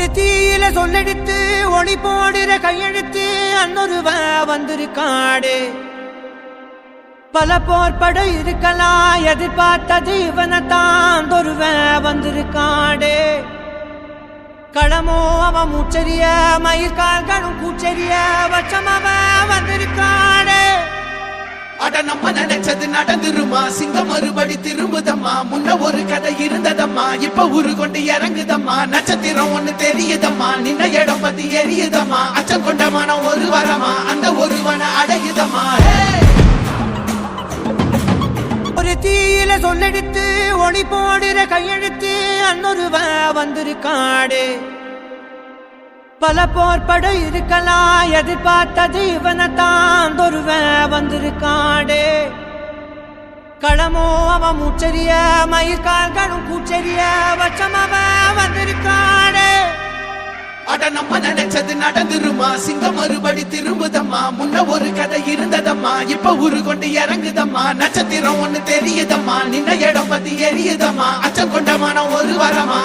ஒரு தீயில சொல்லெடுத்து ஒளி போடுற கையெழுத்து அன்னொருவ வந்திருக்காடு. பல போர்படம் இருக்கலாம் எதிர்பார்த்தது இவனத்தான் ஒருவ வந்திருக்காடு. களமோ அவன் மூச்சரிய மயிர்கால்களும் கூச்சரிய வச்சம் அவன் வந்திருக்காடு. அட நம்ம நினைச்சது நடந்துருமா? சிங்கம் மறுபடி திரும்புதம்மா? முன்ன ஒரு கதை இருந்ததம்மா இப்ப உரு கொண்டு இறங்குதம்மா. நட்சத்திரம் ஒண்ணு தெரியுதம்மா. நின்ன இடம் பத்தி எரியுதம்மா. அச்சம் கொண்ட மனம் ஒரு வரமா. அந்த ஒருவனை அடையுதம்மா. ஒரு தீயில சொல்லெடுத்து ஒளி போடுற கையெழுத்து அன்னொருவ வந்திருக்காடு. பல போர்படம் இருக்கலாம் எதிர்பார்த்தது இவனை தான் ஒருவ வந்திருக்காடு. களமோ அவன் மூச்சரிய மயிர்கால்களும் கூச்சரிய வச்சம் அவ வந்திருக்காடு அட நம்ம நினைச்சது நடந்துருமா? சிங்கம் மறுபடி திரும்புதம்மா? முன்ன ஒரு கதை இருந்ததம்மா? இப்ப ஊரு கொண்டு இறங்குதம்மா? நட்சத்திரம் ஒண்ணு தெரியுதம்மா? நின்ன இடம் பத்தி எரியுதம்மா? அச்சம் கொண்ட மனம் ஒரு வரமா?